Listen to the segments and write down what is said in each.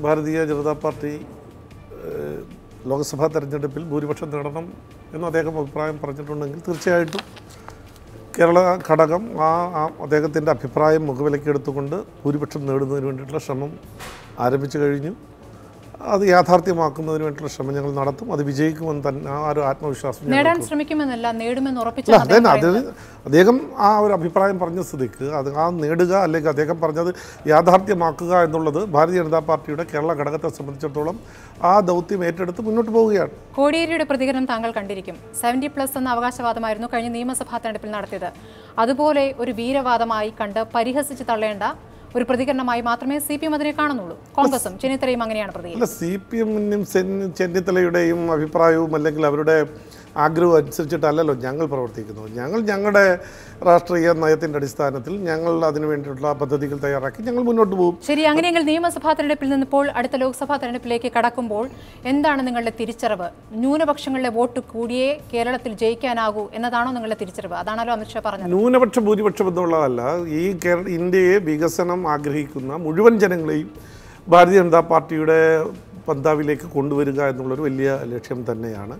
Bharatiya Janata party Lok Sabha തെരഞ്ഞെടുപ്പിൽ ഭൂരിപക്ഷം നേടണം എന്ന് അദ്ദേഹം അഭിപ്രായം പറഞ്ഞിട്ടുണ്ടെങ്കിൽ തീർച്ചയായിട്ടും കേരള ഘടകം ആ അദ്ദേഹത്തിന്റെ അഭിപ്രായം മുഖവിലക്കെടുത്തുകൊണ്ട് ഭൂരിപക്ഷം നേടുന്നതിന് വേണ്ടിയിട്ടുള്ള ശ്രമം ആരംഭിച്ചു കഴിഞ്ഞു. അത് യാഥാർത്ഥ്യമാക്കുന്നതിന് വേണ്ടിയിട്ടുള്ള ശ്രമം ഞങ്ങൾ നടത്തും. അത് വിജയിക്കുമെന്ന് തന്നെ ആ ഒരു ആത്മവിശ്വാസം നേടാൻ ശ്രമിക്കുമെന്നല്ല നേടുമെന്ന് ഉറപ്പിച്ചു അദ്ദേഹം അത് അദ്ദേഹം ആ ഒരു അഭിപ്രായം പറഞ്ഞ സ്ഥിതിക്ക് അത് ആ നേടുക അല്ലെങ്കിൽ അദ്ദേഹം പറഞ്ഞത് യാഥാർത്ഥ്യമാക്കുക എന്നുള്ളത് ഭാരതീയ ജനതാ പാർട്ടിയുടെ കേരള ഘടകത്തെ സംബന്ധിച്ചിടത്തോളം ആ ദൗത്യം ഏറ്റെടുത്ത് മുന്നോട്ട് പോവുകയാണ്. കോടിയേരിയുടെ പ്രതികരണം താങ്കൾ കണ്ടിരിക്കും. സെവന്റി പ്ലസ് എന്ന അവകാശവാദമായിരുന്നു കഴിഞ്ഞ നിയമസഭാ തെരഞ്ഞെടുപ്പിൽ നടത്തിയത്. അതുപോലെ ഒരു വീരവാദമായി കണ്ട് പരിഹസിച്ച് തള്ളേണ്ട ഒരു പ്രതികരണമായി മാത്രമേ സി പി എം അതിനെ കാണുന്നുള്ളൂ. കോൺഗ്രസും ചെന്നിത്തലയും അങ്ങനെയാണ് പ്രതികരണം സി പി എമ്മിനും ചെന്നിത്തലയുടെയും അഭിപ്രായവും അല്ലെങ്കിൽ അവരുടെ ആഗ്രഹവും അനുസരിച്ചിട്ടല്ലല്ലോ ഞങ്ങൾ പ്രവർത്തിക്കുന്നത്. ഞങ്ങൾ ഞങ്ങളുടെ രാഷ്ട്രീയ നയത്തിന്റെ അടിസ്ഥാനത്തിൽ ഞങ്ങൾ അതിനു വേണ്ടിയിട്ടുള്ള പദ്ധതികൾ തയ്യാറാക്കി ഞങ്ങൾ മുന്നോട്ട് പോകും. ശരി അങ്ങനെയെങ്കിൽ നിയമസഭാ തെരഞ്ഞെടുപ്പിൽ നിന്നിപ്പോൾ അടുത്ത ലോക്സഭാ തെരഞ്ഞെടുപ്പിലേക്ക് കടക്കുമ്പോൾ എന്താണ് നിങ്ങളുടെ തിരിച്ചറിവ്? ന്യൂനപക്ഷങ്ങളുടെ വോട്ട് കൂടിയേ കേരളത്തിൽ ജയിക്കാനാകൂ എന്നതാണോ നിങ്ങളുടെ തിരിച്ചറിവ്? അതാണല്ലോ അമിത്ഷാ പറഞ്ഞത്. ന്യൂനപക്ഷ ഭൂരിപക്ഷം എന്നുള്ളതല്ല ഈ കേരള ഇന്ത്യയെ വികസനം ആഗ്രഹിക്കുന്ന മുഴുവൻ ജനങ്ങളെയും ഭാരതീയ ജനതാ പാർട്ടിയുടെ പന്താവിലേക്ക് കൊണ്ടുവരിക എന്നുള്ളൊരു വലിയ ലക്ഷ്യം തന്നെയാണ്.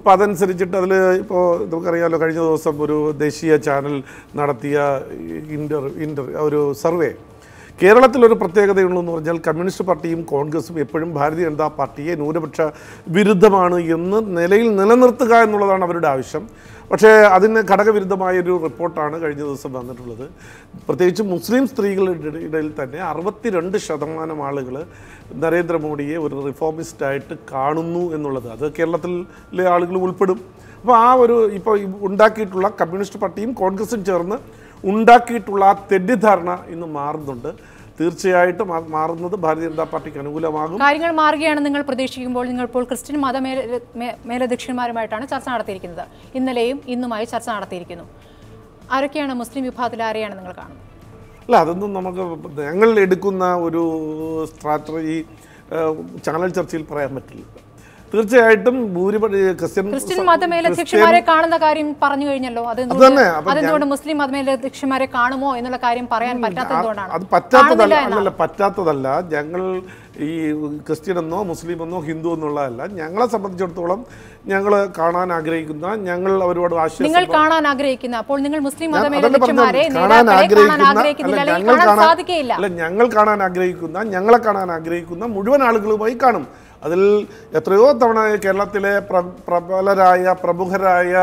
അപ്പോൾ അതനുസരിച്ചിട്ട് അതിൽ ഇപ്പോൾ നമുക്കറിയാമല്ലോ കഴിഞ്ഞ ദിവസം ഒരു ദേശീയ ചാനൽ നടത്തിയ ഇന്റർ ഇന്റർ ഒരു സർവേ. കേരളത്തിലൊരു പ്രത്യേകതയുള്ളതെന്ന് പറഞ്ഞാൽ കമ്മ്യൂണിസ്റ്റ് പാർട്ടിയും കോൺഗ്രസും എപ്പോഴും ഭാരതീയ ജനതാ പാർട്ടിയെ ന്യൂനപക്ഷ വിരുദ്ധമാണ് എന്ന് നിലയിൽ നിലനിർത്തുക എന്നുള്ളതാണ് അവരുടെ ആവശ്യം. പക്ഷേ അതിന് ഘടകവിരുദ്ധമായൊരു റിപ്പോർട്ടാണ് കഴിഞ്ഞ ദിവസം വന്നിട്ടുള്ളത്. പ്രത്യേകിച്ച് മുസ്ലിം സ്ത്രീകളുടെ ഇടയിൽ തന്നെ അറുപത്തിരണ്ട് ശതമാനം ആളുകൾ നരേന്ദ്രമോദിയെ ഒരു റിഫോമിസ്റ്റായിട്ട് കാണുന്നു എന്നുള്ളത്. അത് കേരളത്തിലെ ആളുകൾ ഉൾപ്പെടും. അപ്പോൾ ആ ഒരു ഇപ്പോൾ ഉണ്ടാക്കിയിട്ടുള്ള കമ്മ്യൂണിസ്റ്റ് പാർട്ടിയും കോൺഗ്രസും ചേർന്ന് ഉണ്ടാക്കിയിട്ടുള്ള ആ തെറ്റിദ്ധാരണ ഇന്ന് മാറുന്നുണ്ട്. തീർച്ചയായിട്ടും മാറുന്നത് ഭാരതീയ ജനതാ പാർട്ടിക്ക് അനുകൂലമാകും. കാര്യങ്ങൾ മാറുകയാണ് നിങ്ങൾ പ്രതീക്ഷിക്കുമ്പോൾ നിങ്ങൾ ഇപ്പോൾ ക്രിസ്ത്യൻ മത മേല- മേലധ്യക്ഷന്മാരുമായിട്ടാണ് ചർച്ച നടത്തിയിരിക്കുന്നത്. ഇന്നലെയും ഇന്നുമായി ചർച്ച നടത്തിയിരിക്കുന്നു. ആരൊക്കെയാണ് മുസ്ലിം വിഭാഗത്തിൽ ആരെയാണ് നിങ്ങൾ കാണുന്നത്? അല്ല അതൊന്നും നമുക്ക് ഞങ്ങൾ എടുക്കുന്ന ഒരു സ്ട്രാറ്റജി ചാനൽ ചർച്ചയിൽ പറയാൻ പറ്റില്ല. തീർച്ചയായിട്ടും ക്രിസ്ത്യൻ മതമേലധ്യക്ഷന്മാരെ കാണുന്ന കാര്യം പറഞ്ഞു കഴിഞ്ഞല്ലോ. അതെന്തുകൊണ്ട് മുസ്ലിം മതമേലധ്യക്ഷന്മാരെ കാണുമോ എന്നുള്ള കാര്യം പറയാൻ പറ്റാത്തതുകൊണ്ടാണ് അത് പറ്റാത്തതല്ല അല്ലല്ല പറ്റാത്തതല്ല. ഞങ്ങൾ ഈ ക്രിസ്ത്യൻ എന്നോ മുസ്ലിം എന്നോ ഹിന്ദു എന്നുള്ളതല്ല. ഞങ്ങളെ സംബന്ധിച്ചിടത്തോളം ഞങ്ങൾ കാണാൻ ആഗ്രഹിക്കുന്ന ഞങ്ങൾ അവരോട് ആശയം നിങ്ങൾ കാണാൻ ആഗ്രഹിക്കുന്ന അപ്പോൾ നിങ്ങൾ മുസ്ലിം കാണാൻ ആഗ്രഹിക്കുന്ന ഞങ്ങൾ കാണാൻ ആഗ്രഹിക്കുന്ന ഞങ്ങളെ കാണാൻ ആഗ്രഹിക്കുന്ന മുഴുവൻ ആളുകളുമായി കാണും. അതിൽ എത്രയോ തവണ കേരളത്തിലെ പ്ര- പ്രബലരായ പ്രമുഖരായ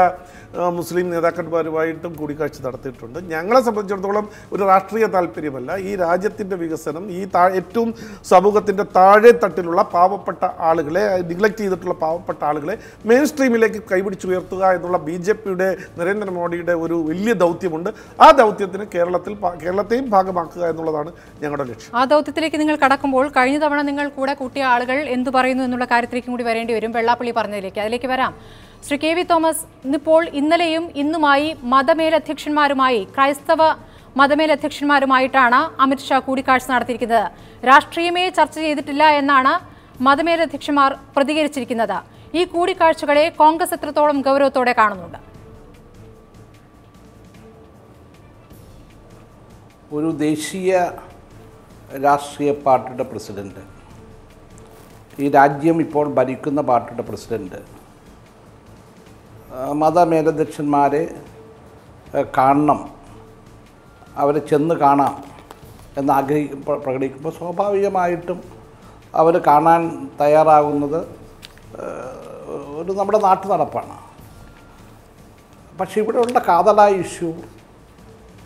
മുസ്ലിം നേതാക്കന്മാരുമായിട്ടും കൂടിക്കാഴ്ച നടത്തിയിട്ടുണ്ട്. ഞങ്ങളെ സംബന്ധിച്ചിടത്തോളം ഒരു രാഷ്ട്രീയ താല്പര്യമല്ല. ഈ രാജ്യത്തിന്റെ വികസനം ഈ താ ഏറ്റവും സമൂഹത്തിന്റെ താഴെ തട്ടിലുള്ള പാവപ്പെട്ട ആളുകളെ നിഗ്ലക്റ്റ് ചെയ്തിട്ടുള്ള പാവപ്പെട്ട ആളുകളെ മെയിൻ സ്ട്രീമിലേക്ക് കൈപിടിച്ചുയർത്തുക എന്നുള്ള ബി ജെ പിയുടെ നരേന്ദ്രമോദിയുടെ ഒരു വലിയ ദൗത്യമുണ്ട്. ആ ദൗത്യത്തിന് കേരളത്തിൽ കേരളത്തെയും ഭാഗമാക്കുക എന്നുള്ളതാണ് ഞങ്ങളുടെ ലക്ഷ്യം. ആ ദൗത്യത്തിലേക്ക് നിങ്ങൾ കടക്കുമ്പോൾ കഴിഞ്ഞ തവണ നിങ്ങൾ കൂടെ കൂട്ടിയ ആളുകൾ എന്തു പറയുന്നു എന്നുള്ള കാര്യത്തിലേക്കും കൂടി വരേണ്ടി വരും. വെള്ളാപ്പള്ളി പറഞ്ഞതിലേക്ക്. അതിലേക്ക് വരാം. ശ്രീ കെ വി തോമസ് ഇന്നിപ്പോൾ ഇന്നലെയും ഇന്നുമായി മതമേലധ്യക്ഷന്മാരുമായി ക്രൈസ്തവ മതമേലധ്യക്ഷന്മാരുമായിട്ടാണ് അമിത്ഷാ കൂടിക്കാഴ്ച നടത്തിയിരിക്കുന്നത്. രാഷ്ട്രീയമേ ചർച്ച ചെയ്തിട്ടില്ല എന്നാണ് മതമേലധ്യക്ഷന്മാർ പ്രതികരിച്ചിരിക്കുന്നത്. ഈ കൂടിക്കാഴ്ചകളെ കോൺഗ്രസ് എത്രത്തോളം ഗൗരവത്തോടെ കാണുന്നുണ്ട്? ഒരു ദേശീയ രാഷ്ട്രീയ പാർട്ടിയുടെ പ്രസിഡന്റ് ഈ രാജ്യം ഇപ്പോൾ ഭരിക്കുന്ന പാർട്ടിയുടെ പ്രസിഡന്റ്. ആ, മതമേലധ്യക്ഷന്മാരെ കാണണം. അവരെ ചെന്ന് കാണാം എന്ന് ആഗ്രഹിക്കുമ്പോൾ പ്രകടിക്കുമ്പോൾ സ്വാഭാവികമായിട്ടും അവർ കാണാൻ തയ്യാറാകുന്നത് ഒരു നമ്മുടെ നാട്ടു നടപ്പാണ്. പക്ഷേ ഇവിടെയുള്ള കാതലായ ഇഷ്യൂ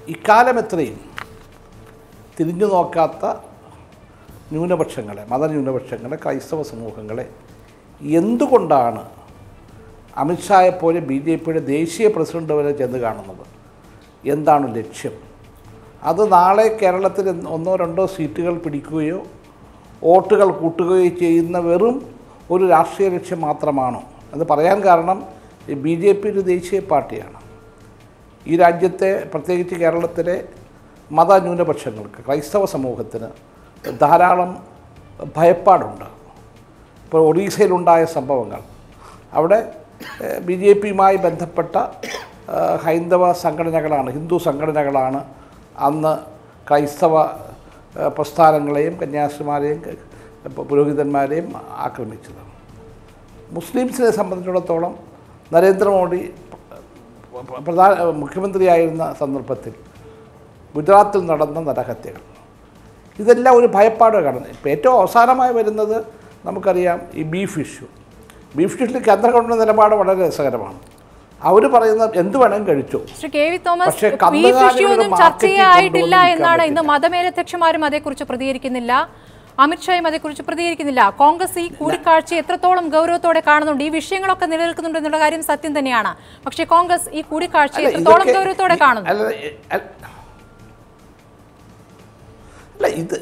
ഇക്കാലം എത്രയും തിരിഞ്ഞു നോക്കാത്ത ന്യൂനപക്ഷങ്ങളെ മതന്യൂനപക്ഷങ്ങളെ ക്രൈസ്തവ സമൂഹങ്ങളെ എന്തുകൊണ്ടാണ് അമിത്ഷായെ പോലെ ബി ജെ പിയുടെ ദേശീയ പ്രസിഡന്റ് വരെ ചെന്ന് കാണുന്നത്? എന്താണ് ലക്ഷ്യം? അത് നാളെ കേരളത്തിൽ ഒന്നോ രണ്ടോ സീറ്റുകൾ പിടിക്കുകയോ വോട്ടുകൾ കൂട്ടുകയോ ചെയ്യുന്ന വെറും ഒരു രാഷ്ട്രീയ ലക്ഷ്യം മാത്രമാണോ? എന്ന് പറയാൻ കാരണം ബി ജെ പി ഒരു ദേശീയ പാർട്ടിയാണ്. ഈ രാജ്യത്തെ പ്രത്യേകിച്ച് കേരളത്തിലെ മതന്യൂനപക്ഷങ്ങൾക്ക് ക്രൈസ്തവ സമൂഹത്തിന് ധാരാളം ഭയപ്പാടുണ്ട്. ഇപ്പോൾ ഒറീസയിലുണ്ടായ സംഭവങ്ങൾ. അവിടെ ബി ജെ പിയുമായി ബന്ധപ്പെട്ട ഹൈന്ദവ സംഘടനകളാണ് ഹിന്ദു സംഘടനകളാണ് അന്ന് ക്രൈസ്തവ പ്രസ്ഥാനങ്ങളെയും കന്യാസിമാരെയും പുരോഹിതന്മാരെയും ആക്രമിച്ചത്. മുസ്ലിംസിനെ സംബന്ധിച്ചിടത്തോളം നരേന്ദ്രമോദി പ്ര- പ്രധാന മുഖ്യമന്ത്രിയായിരുന്ന സന്ദർഭത്തിൽ ഗുജറാത്തിൽ നടന്ന നരഹത്യകൾ. ഇതെല്ലാം ഒരു ഭയപ്പാട് കാണുന്നത് ഇപ്പോൾ ഏറ്റവും അവസാനമായി വരുന്നത് നമുക്കറിയാം ഈ ബീഫ് ഇഷ്യൂ ബീഫ് ഇഷ്യൂവിൽ കേന്ദ്ര ഗവൺമെന്റ് നിലപാട് വളരെ രസകരമാണ്. അവർ പറയുന്നത് എന്ത് വേണം കഴിച്ചു. ചർച്ചയായിട്ടില്ല പക്ഷേ ഇഷ്യൂ എന്നാണ് ഇന്ന് മതമേലധ്യക്ഷന്മാരും അതേക്കുറിച്ച് പ്രതികരിക്കുന്നില്ല. അമിത്ഷായും അതേക്കുറിച്ച് പ്രതികരിക്കുന്നില്ല. കോൺഗ്രസ് ഈ കൂടിക്കാഴ്ച എത്രത്തോളം ഗൗരവത്തോടെ കാണുന്നുണ്ട്? ഈ വിഷയങ്ങളൊക്കെ നിലനിൽക്കുന്നുണ്ട് എന്നുള്ള കാര്യം സത്യം തന്നെയാണ്. പക്ഷേ കോൺഗ്രസ് ഈ കൂടിക്കാഴ്ച എത്രത്തോളം ഗൗരവത്തോടെ കാണുന്നു? ഇത്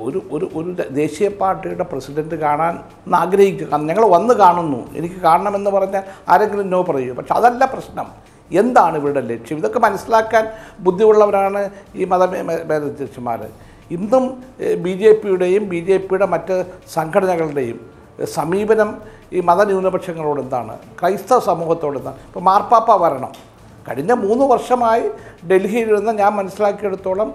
ഒരു ഒരു ഒരു ദേശീയ പാർട്ടിയുടെ പ്രസിഡന്റ് കാണാൻ ആഗ്രഹിക്കുക. ഞങ്ങൾ വന്ന് കാണുന്നു. എനിക്ക് കാണണമെന്ന് പറഞ്ഞാൽ ആരെങ്കിലും നോ പറയൂ. പക്ഷെ അതല്ല പ്രശ്നം. എന്താണ് ഇവരുടെ ലക്ഷ്യം? ഇതൊക്കെ മനസ്സിലാക്കാൻ ബുദ്ധിയുള്ളവരാണ് ഈ മത മേധാധ്യക്ഷന്മാർ ഇന്നും ബി ജെ പിയുടെയും ബി ജെ പിയുടെ മറ്റ് സംഘടനകളുടെയും സമീപനം ഈ മതന്യൂനപക്ഷങ്ങളോട് എന്താണ്? ക്രൈസ്തവ സമൂഹത്തോട് എന്താണ്? ഇപ്പോൾ മാർപ്പാപ്പ വരണം. കഴിഞ്ഞ മൂന്ന് വർഷമായി ഡൽഹിയിലിരുന്ന ഞാൻ മനസ്സിലാക്കിയെടുത്തോളം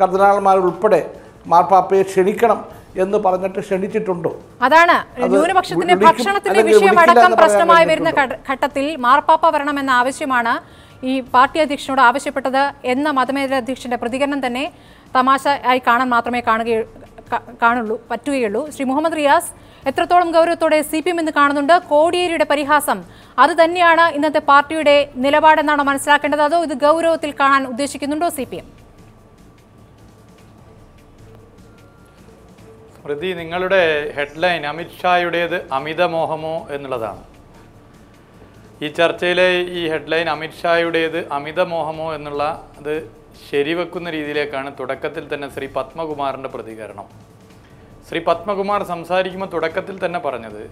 കർദിനാൾമാരുൾപ്പെടെ മാർപ്പാപ്പയെ ക്ഷണിക്കണം എന്ന് പറഞ്ഞിട്ട് ക്ഷണിച്ചിട്ടുണ്ടോ? അതാണ് അത് ന്യൂനപക്ഷത്തിന്റെ ഭക്ഷണത്തിന്റെ അല്ലെങ്കിൽ വിഷയം വിളിക്കില്ല അടക്കം എന്ന് പറയാൻ പ്രശ്നമായി വരുന്ന ഘട്ടത്തിൽ മാർപ്പാപ്പ വരണമെന്ന ആവശ്യമാണ് ഈ പാർട്ടി അധ്യക്ഷനോട് ആവശ്യപ്പെട്ടത് എന്ന മതമേതര അധ്യക്ഷന്റെ പ്രതികരണം തന്നെ തമാശ ആയി കാണാൻ മാത്രമേ കാണുകയുള്ളൂ കാണുള്ളൂ പറ്റുകയുള്ളൂ. ശ്രീ മുഹമ്മദ് റിയാസ് എത്രത്തോളം ഗൗരവത്തോടെ സി പി എം ഇന്ന് കാണുന്നുണ്ട്? കോടിയേരിയുടെ പരിഹാസം. അത് തന്നെയാണ് ഇന്നത്തെ പാർട്ടിയുടെ നിലപാടെന്നാണോ മനസ്സിലാക്കേണ്ടത്? അതോ ഇത് ഗൗരവത്തിൽ കാണാൻ ഉദ്ദേശിക്കുന്നുണ്ടോ സി പി എം? സ്മൃതി നിങ്ങളുടെ ഹെഡ്ലൈൻ അമിത്ഷായുടേത് അമിതമോഹമോ എന്നുള്ളതാണ്. ഈ ചർച്ചയിലെ ഈ ഹെഡ്ലൈൻ അമിത്ഷായുടേത് അമിതമോഹമോ എന്നുള്ള അത് ശരിവെക്കുന്ന രീതിയിലേക്കാണ് തുടക്കത്തിൽ തന്നെ ശ്രീ പത്മകുമാറിന്റെ പ്രതികരണം. ശ്രീ പത്മകുമാർ സംസാരിക്കുമ്പോൾ തുടക്കത്തിൽ തന്നെ പറഞ്ഞത്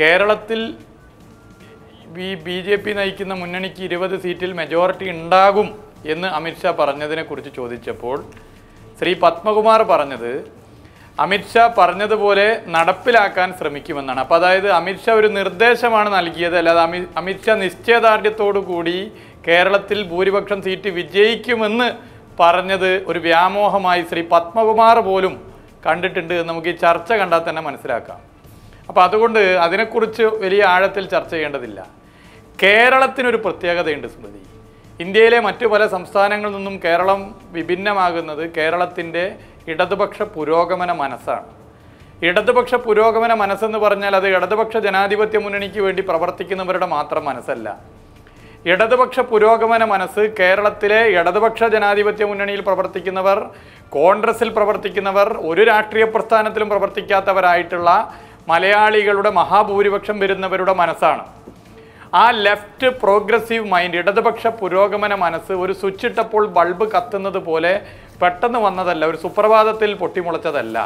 കേരളത്തിൽ ഈ ബി ജെ പി നയിക്കുന്ന മുന്നണിക്ക് ഇരുപത് സീറ്റിൽ മെജോറിറ്റി ഉണ്ടാകും എന്ന് അമിത്ഷാ പറഞ്ഞതിനെക്കുറിച്ച് ചോദിച്ചപ്പോൾ ശ്രീ പത്മകുമാർ പറഞ്ഞത് അമിത്ഷാ പറഞ്ഞതുപോലെ നടപ്പിലാക്കാൻ ശ്രമിക്കുമെന്നാണ്. അപ്പോൾ അതായത് അമിത്ഷാ ഒരു നിർദ്ദേശമാണ് നൽകിയത്. അല്ലാതെ അമി അമിത്ഷാ നിശ്ചയദാർഢ്യത്തോടു കൂടി കേരളത്തിൽ ഭൂരിപക്ഷം സീറ്റ് വിജയിക്കുമെന്ന് പറഞ്ഞത് ഒരു വ്യാമോഹമായി ശ്രീ പത്മകുമാർ പോലും കണ്ടിട്ടുണ്ട് എന്ന് നമുക്ക് ഈ ചർച്ച കണ്ടാൽ തന്നെ മനസ്സിലാക്കാം. അപ്പോൾ അതുകൊണ്ട് അതിനെക്കുറിച്ച് വലിയ ആഴത്തിൽ ചർച്ച ചെയ്യേണ്ടതില്ല. കേരളത്തിനൊരു പ്രത്യേകതയുണ്ട് സ്മൃതി. ഇന്ത്യയിലെ മറ്റു പല സംസ്ഥാനങ്ങളിൽ നിന്നും കേരളം വിഭിന്നമാകുന്നത് കേരളത്തിന്റെ ഇടതുപക്ഷ പുരോഗമന മനസ്സാണ്. ഇടതുപക്ഷ പുരോഗമന മനസ്സെന്ന് പറഞ്ഞാൽ അത് ഇടതുപക്ഷ ജനാധിപത്യ മുന്നണിക്ക് വേണ്ടി പ്രവർത്തിക്കുന്നവരുടെ മാത്രം മനസ്സല്ല. ഇടതുപക്ഷ പുരോഗമന മനസ്സ് കേരളത്തിലെ ഇടതുപക്ഷ ജനാധിപത്യ മുന്നണിയിൽ പ്രവർത്തിക്കുന്നവർ കോൺഗ്രസിൽ പ്രവർത്തിക്കുന്നവർ ഒരു രാഷ്ട്രീയ പ്രസ്ഥാനത്തിലും പ്രവർത്തിക്കാത്തവരായിട്ടുള്ള മലയാളികളുടെ മഹാഭൂരിപക്ഷം വരുന്നവരുടെ മനസ്സാണ്. ആ ലെഫ്റ്റ് പ്രോഗ്രസീവ് മൈൻഡ് ഇടതുപക്ഷ പുരോഗമന മനസ്സ് ഒരു സ്വിച്ചിട്ടപ്പോൾ ബൾബ് കത്തുന്നത് പോലെ പെട്ടെന്ന് വന്നതല്ല ഒരു സുപ്രഭാതത്തിൽ പൊട്ടിമുളച്ചതല്ല.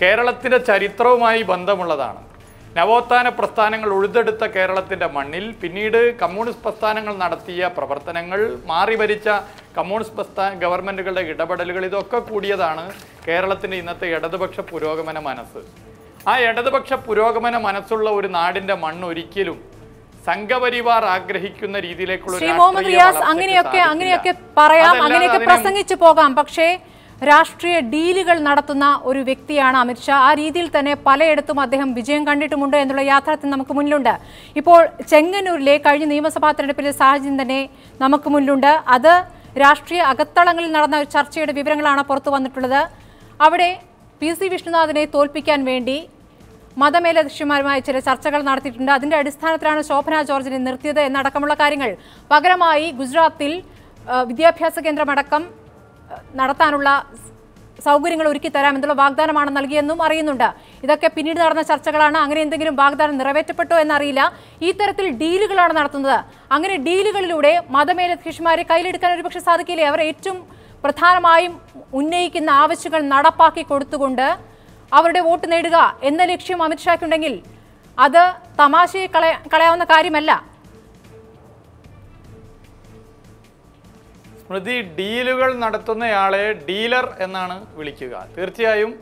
കേരളത്തിന്റെ ചരിത്രവുമായി ബന്ധമുള്ളതാണ്. നവോത്ഥാന പ്രസ്ഥാനങ്ങൾ ഉഴുതെടുത്ത കേരളത്തിന്റെ മണ്ണിൽ പിന്നീട് കമ്മ്യൂണിസ്റ്റ് പ്രസ്ഥാനങ്ങൾ നടത്തിയ പ്രവർത്തനങ്ങൾ മാറി ഭരിച്ച കമ്മ്യൂണിസ്റ്റ് പ്രസ്ഥാന ഗവൺമെന്റുകളുടെ ഇടപെടലുകൾ ഇതൊക്കെ കൂടിയതാണ് കേരളത്തിന്റെ ഇന്നത്തെ ഇടതുപക്ഷ പുരോഗമന മനസ്സ്. ആ ഇടതുപക്ഷ പുരോഗമന മനസ്സുള്ള ഒരു നാടിന്റെ മണ്ണ് ഒരിക്കലും സംഘപരിവാർ ആഗ്രഹിക്കുന്ന രീതിയിലേക്കുള്ള ശ്രീ മുഹമ്മദ് റിയാസ് അങ്ങനെയൊക്കെ അങ്ങനെയൊക്കെ പറയാം അങ്ങനെയൊക്കെ പ്രസംഗിച്ചു പോകാം. പക്ഷേ രാഷ്ട്രീയ ഡീലുകൾ നടത്തുന്ന ഒരു വ്യക്തിയാണ് അമിത്ഷാ ആ രീതിയിൽ തന്നെ പലയിടത്തും അദ്ദേഹം വിജയം കണ്ടിട്ടുമുണ്ട് എന്നുള്ള യാഥാർത്ഥ്യം നമുക്ക് മുന്നിലുണ്ട്. ഇപ്പോൾ ചെങ്ങന്നൂരിലെ കഴിഞ്ഞ നിയമസഭാ തെരഞ്ഞെടുപ്പിലെ സാഹചര്യം തന്നെ നമുക്ക് മുന്നിലുണ്ട്. അത് രാഷ്ട്രീയ അകത്തളങ്ങളിൽ നടന്ന ഒരു ചർച്ചയുടെ വിവരങ്ങളാണ് പുറത്തു വന്നിട്ടുള്ളത്. അവിടെ പി സി വിഷ്ണുനാഥിനെ തോൽപ്പിക്കാൻ വേണ്ടി മതമേലധ്യക്ഷന്മാരുമായി ചില ചർച്ചകൾ നടത്തിയിട്ടുണ്ട്. അതിന്റെ അടിസ്ഥാനത്തിലാണ് ശോഭന ജോർജിനെ നിർത്തിയത് എന്നടക്കമുള്ള കാര്യങ്ങൾ. പകരമായി ഗുജറാത്തിൽ വിദ്യാഭ്യാസ കേന്ദ്രമടക്കം നടത്താനുള്ള സൗകര്യങ്ങൾ ഒരുക്കി തരാം എന്നുള്ള വാഗ്ദാനമാണ് നൽകിയെന്നും അറിയുന്നുണ്ട്. ഇതൊക്കെ പിന്നീട് നടന്ന ചർച്ചകളാണ്. അങ്ങനെ എന്തെങ്കിലും വാഗ്ദാനം നിറവേറ്റപ്പെട്ടോ എന്നറിയില്ല. ഈ തരത്തിൽ ഡീലുകളാണ് നടത്തുന്നത്. അങ്ങനെ ഡീലുകളിലൂടെ മതമേലധ്യക്ഷന്മാരെ കയ്യിലെടുക്കാൻ ഒരുപക്ഷെ സാധിക്കില്ലേ? അവർ ഏറ്റവും പ്രധാനമായും ഉന്നയിക്കുന്ന ആവശ്യങ്ങൾ നടപ്പാക്കി കൊടുത്തുകൊണ്ട് അവരുടെ വോട്ട് നേടുക എന്ന ലക്ഷ്യം അമിത്ഷായ്ക്കുണ്ടെങ്കിൽ അത് തമാശയെ കളയ കളയാവുന്ന കാര്യമല്ല. സ്മൃതി ഡീലുകൾ നടത്തുന്നയാളെ ഡീലർ എന്നാണ് വിളിക്കുക. തീർച്ചയായും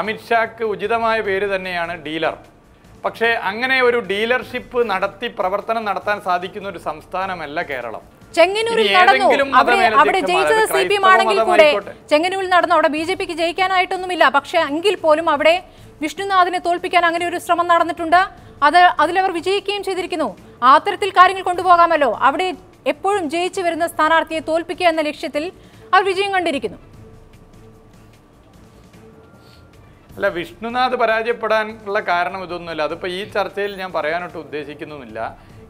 അമിത്ഷാക്ക് ഉചിതമായ പേര് തന്നെയാണ് ഡീലർ. പക്ഷേ അങ്ങനെ ഒരു ഡീലർഷിപ്പ് നടത്തി പ്രവർത്തനം നടത്താൻ സാധിക്കുന്ന ഒരു സംസ്ഥാനമല്ല കേരളം. ചെങ്ങന്നൂരിൽ നടന്നു. അവിടെ അവിടെ ജയിച്ചത് സി പി എം ആണെങ്കിൽ കൂടെ ചെങ്ങന്നൂരിൽ നടന്നു. അവിടെ ബി ജെ പിക്ക് ജയിക്കാനായിട്ടൊന്നുമില്ല. പക്ഷെ എങ്കിൽ പോലും അവിടെ വിഷ്ണുനാഥിനെ തോൽപ്പിക്കാൻ അങ്ങനെ ഒരു ശ്രമം നടന്നിട്ടുണ്ട്. അത് അതിലവർ വിജയിക്കുകയും ചെയ്തിരിക്കുന്നു. ആ തരത്തിൽ കാര്യങ്ങൾ കൊണ്ടുപോകാമല്ലോ. അവിടെ എപ്പോഴും ജയിച്ചു വരുന്ന സ്ഥാനാർത്ഥിയെ തോൽപ്പിക്കുക എന്ന ലക്ഷ്യത്തിൽ അവർ വിജയം കണ്ടിരിക്കുന്നു. അല്ല വിഷ്ണുനാഥ് പരാജയപ്പെടാനുള്ള കാരണം ഇതൊന്നുമില്ല. അതിപ്പോൾ ഈ ചർച്ചയിൽ ഞാൻ പറയാനൊട്ട് ഉദ്ദേശിക്കുന്നുമില്ല.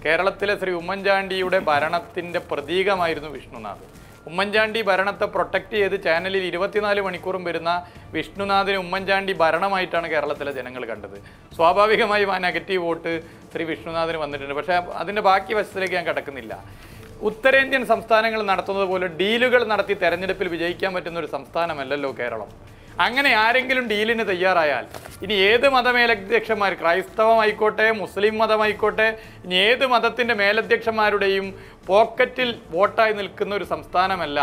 കേരളത്തിലെ ശ്രീ ഉമ്മൻചാണ്ടിയുടെ ഭരണത്തിന്റെ പ്രതീകമായിരുന്നു വിഷ്ണുനാഥ്. ഉമ്മൻചാണ്ടി ഭരണത്തെ പ്രൊട്ടക്റ്റ് ചെയ്ത് ചാനലിൽ ഇരുപത്തിനാല് മണിക്കൂറും വരുന്ന വിഷ്ണുനാഥിന് ഉമ്മൻചാണ്ടി ഭരണമായിട്ടാണ് കേരളത്തിലെ ജനങ്ങൾ കണ്ടത്. സ്വാഭാവികമായും ആ നെഗറ്റീവ് വോട്ട് ശ്രീ വിഷ്ണുനാഥിന് വന്നിട്ടുണ്ട്. പക്ഷേ അതിന്റെ ബാക്കി വശത്തിലേക്ക് ഞാൻ കിടക്കുന്നില്ല. ഉത്തരേന്ത്യൻ സംസ്ഥാനങ്ങൾ നടത്തുന്നത് പോലെ ഡീലുകൾ നടത്തി തെരഞ്ഞെടുപ്പിൽ വിജയിക്കാൻ പറ്റുന്ന ഒരു സംസ്ഥാനമല്ലല്ലോ കേരളം. അങ്ങനെ ആരെങ്കിലും ഡീലിന് തയ്യാറായാൽ ഇനി ഏത് മതമേലധ്യക്ഷന്മാർ ക്രൈസ്തവമായിക്കോട്ടെ മുസ്ലിം മതമായിക്കോട്ടെ ഇനി ഏത് മതത്തിന്റെ മേലധ്യക്ഷന്മാരുടെയും പോക്കറ്റിൽ വോട്ടായി നിൽക്കുന്ന ഒരു സംസ്ഥാനമല്ല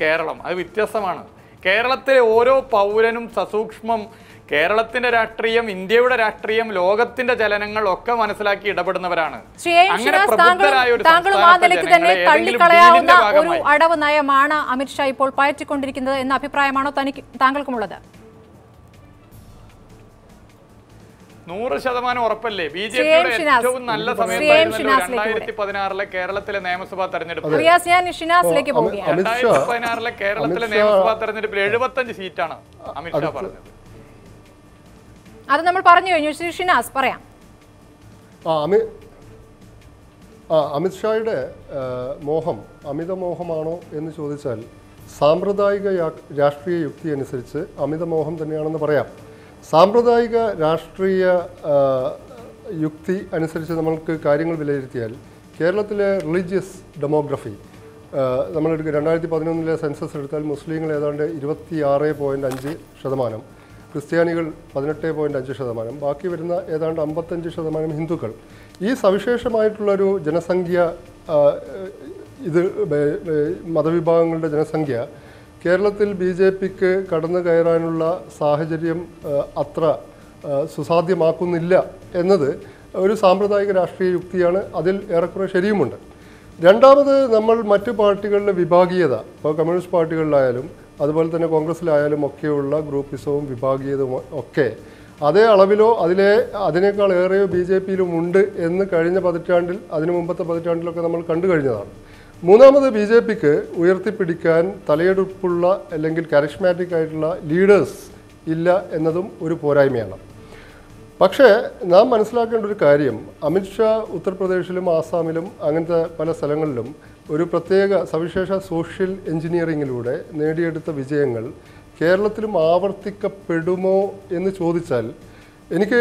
കേരളം. അത് വ്യത്യസ്തമാണ്. കേരളത്തിലെ ഓരോ പൗരനും സസൂക്ഷ്മം കേരളത്തിന്റെ രാഷ്ട്രീയം ഇന്ത്യയുടെ രാഷ്ട്രീയം ലോകത്തിന്റെ ചലനങ്ങൾ ഒക്കെ മനസ്സിലാക്കി ഇടപെടുന്നവരാണ്. താങ്കളും ആ നിലയ്ക്ക് തന്നെ തള്ളിക്കളയാവുന്ന ഒരു അടവ് നയമാണ് അമിത്ഷാ ഇപ്പോൾ പയറ്റിക്കൊണ്ടിരിക്കുന്നത് എന്ന അഭിപ്രായമാണോ തനിക്ക് താങ്കൾക്കുമുള്ളത്? നൂറ് ശതമാനം ഉറപ്പല്ലേ? ബി ജെ പിയുടെ ഏറ്റവും നല്ല ഷിനാസിലേക്ക് രണ്ടായിരത്തി പതിനാറിലെ കേരളത്തിലെ നിയമസഭാ തെരഞ്ഞെടുപ്പ്. റിയാസ് ഞാൻ ഷിനാസിലേക്ക് പോവുകയാണ്. അമിത്ഷാ രണ്ടായിരത്തി പതിനാറിലെ കേരളത്തിലെ നിയമസഭാ തെരഞ്ഞെടുപ്പിൽ എഴുപത്തഞ്ച് സീറ്റാണ് അമിത്ഷാ പറഞ്ഞത്. അത് നമ്മൾ പറഞ്ഞു കഴിഞ്ഞു. ശ്രീ ഷിനാസ് പറയാം. അമിത്ഷായുടെ മോഹം അമിത മോഹമാണോ എന്ന് ചോദിച്ചാൽ സാമ്പ്രദായിക രാഷ്ട്രീയ യുക്തി അനുസരിച്ച് അമിത മോഹം തന്നെയാണെന്ന് പറയാം. സാമ്പ്രദായിക രാഷ്ട്രീയ യുക്തി അനുസരിച്ച് നമ്മൾക്ക് കാര്യങ്ങൾ വിലയിരുത്തിയാൽ കേരളത്തിലെ റിലീജിയസ് ഡെമോഗ്രഫി നമ്മളെടുക്കുക രണ്ടായിരത്തി പതിനൊന്നിലെ സെൻസസ് എടുത്താൽ മുസ്ലിങ്ങൾ ഏതാണ്ട് ഇരുപത്തിയാറ് പോയിന്റ് അഞ്ച് ശതമാനം. ക്രിസ്ത്യാനികൾ പതിനെട്ട് പോയിന്റ് അഞ്ച് ശതമാനം ബാക്കി വരുന്ന ഏതാണ്ട് അമ്പത്തഞ്ച് ശതമാനം ഹിന്ദുക്കൾ. ഈ സവിശേഷമായിട്ടുള്ളൊരു ജനസംഖ്യ ഇത് മതവിഭാഗങ്ങളുടെ ജനസംഖ്യ കേരളത്തിൽ ബി ജെ പിക്ക് കടന്നു കയറാനുള്ള സാഹചര്യം അത്ര സുസാധ്യമാക്കുന്നില്ല എന്നത് ഒരു സാമ്പ്രദായിക രാഷ്ട്രീയ യുക്തിയാണ്. അതിൽ ഏറെക്കുറെ ശരിയുമുണ്ട്. രണ്ടാമത് നമ്മൾ മറ്റു പാർട്ടികളുടെ വിഭാഗീയത ഇപ്പോൾ കമ്മ്യൂണിസ്റ്റ് പാർട്ടികളിലായാലും അതുപോലെ തന്നെ കോൺഗ്രസ്സിലായാലും ഒക്കെയുള്ള ഗ്രൂപ്പിസവും വിഭാഗീയതും ഒക്കെ അതേ അളവിലോ അതിലെ അതിനേക്കാൾ ഏറെയോ ബി ജെ പിയിലും ഉണ്ട് എന്ന് കഴിഞ്ഞ പതിറ്റാണ്ടിൽ അതിനു മുമ്പത്തെ പതിറ്റാണ്ടിലൊക്കെ നമ്മൾ കണ്ടു കഴിഞ്ഞതാണ്. മൂന്നാമത് ബി ജെ പിക്ക് ഉയർത്തിപ്പിടിക്കാൻ തലയെടുപ്പുള്ള അല്ലെങ്കിൽ കരിഷ്മാറ്റിക് ആയിട്ടുള്ള ലീഡേഴ്സ് ഇല്ല എന്നതും ഒരു പോരായ്മയാണ്. പക്ഷേ നാം മനസ്സിലാക്കേണ്ട ഒരു കാര്യം അമിത്ഷാ ഉത്തർപ്രദേശിലും ആസാമിലും അങ്ങനത്തെ പല സ്ഥലങ്ങളിലും ഒരു പ്രത്യേക സവിശേഷ സോഷ്യൽ എഞ്ചിനീയറിങ്ങിലൂടെ നേടിയെടുത്ത വിജയങ്ങൾ കേരളത്തിലും ആവർത്തിക്കപ്പെടുമോ എന്ന് ചോദിച്ചാൽ എനിക്ക്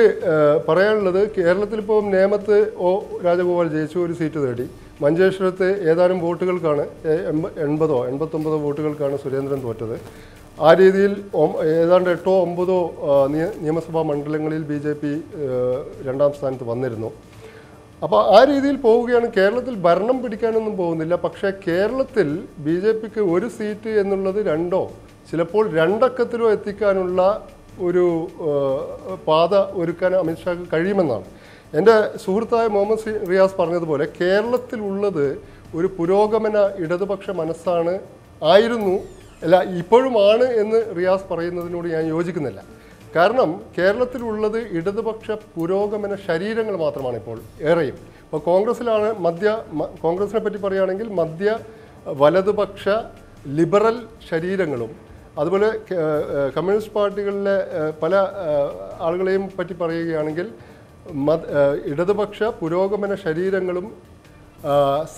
പറയാനുള്ളത് കേരളത്തിൽ ഇപ്പോൾ നേമത്ത് ഒ രാജഗോപാൽ ജയിച്ചു ഒരു സീറ്റ് നേടി. മഞ്ചേശ്വരത്ത് ഏതാനും വോട്ടുകൾക്കാണ് എൺപതോ എൺപത്തൊമ്പതോ വോട്ടുകൾക്കാണ് സുരേന്ദ്രൻ തോറ്റത്. ആ രീതിയിൽ ഏതാണ്ട് എട്ടോ ഒമ്പതോ നിയമസഭാ മണ്ഡലങ്ങളിൽ ബി രണ്ടാം സ്ഥാനത്ത് വന്നിരുന്നു. അപ്പോൾ ആ രീതിയിൽ പോവുകയാണ്. കേരളത്തിൽ ഭരണം പിടിക്കാനൊന്നും പോകുന്നില്ല. പക്ഷേ കേരളത്തിൽ ബി ജെ പിക്ക് ഒരു സീറ്റ് എന്നുള്ളത് രണ്ടോ ചിലപ്പോൾ രണ്ടക്കത്തിലോ എത്തിക്കാനുള്ള ഒരു പാത ഒരുക്കാൻ അമിത്ഷാക്ക് കഴിയുമെന്നാണ്. എന്റെ സുഹൃത്തായ മുഹമ്മദ് റിയാസ് പറഞ്ഞതുപോലെ കേരളത്തിലുള്ളത് ഒരു പുരോഗമന ഇടതുപക്ഷ മനസ്സാണ് ആയിരുന്നു അല്ല ഇപ്പോഴുമാണ് എന്ന് റിയാസ് പറയുന്നതിനോട് ഞാൻ യോജിക്കുന്നില്ല. കാരണം കേരളത്തിലുള്ളത് ഇടതുപക്ഷ പുരോഗമന ശരീരങ്ങൾ മാത്രമാണ് ഇപ്പോൾ ഏറെയും. ഇപ്പോൾ കോൺഗ്രസ്സിലാണ് മധ്യ കോൺഗ്രസിനെ പറ്റി പറയുകയാണെങ്കിൽ മധ്യ വലതുപക്ഷ ലിബറൽ ശരീരങ്ങളും അതുപോലെ കമ്മ്യൂണിസ്റ്റ് പാർട്ടികളിലെ പല ആളുകളെയും പറ്റി പറയുകയാണെങ്കിൽ ഇടതുപക്ഷ പുരോഗമന ശരീരങ്ങളും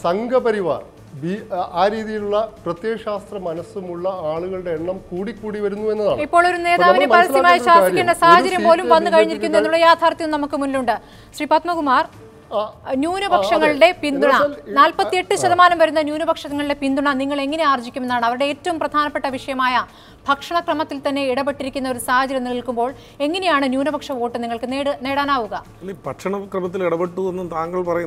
സംഘപരിവാർ ബി ആ രീതിയിലുള്ള പ്രത്യയശാസ്ത്ര മനസ്സുമുള്ള ആളുകളുടെ എണ്ണം കൂടി കൂടി വരുന്നു എന്നതാണ്. ഇപ്പോൾ ഒരു നേതാവിനെ പരസ്യമായി ശാസിക്കേണ്ട സാഹചര്യം പോലും വന്നു കഴിഞ്ഞിരിക്കുന്നു എന്നുള്ള യാഥാർത്ഥ്യം നമുക്ക് മുന്നിലുണ്ട്. ശ്രീ പത്മകുമാർ ന്യൂനപക്ഷങ്ങളുടെ പിന്തുണ. നാൽപ്പത്തി എട്ട് നാൽപ്പത്തിയെട്ട് ശതമാനം വരുന്ന ന്യൂനപക്ഷങ്ങളുടെ പിന്തുണ നിങ്ങൾ എങ്ങനെ ആർജിക്കുമെന്നാണ് അവരുടെ ഏറ്റവും പ്രധാനപ്പെട്ട വിഷയമായ ഭക്ഷണക്രമത്തിൽ തന്നെ ഇടപെട്ടിരിക്കുന്ന ഒരു സാഹചര്യം നിൽക്കുമ്പോൾ എങ്ങനെയാണ് ന്യൂനപക്ഷ വോട്ട് നിങ്ങൾക്ക് നേട് നേടാനാവുക? ഭക്ഷണക്രമത്തിൽ ഇടപെട്ടു എന്നും താങ്കൾ പറയുന്നു.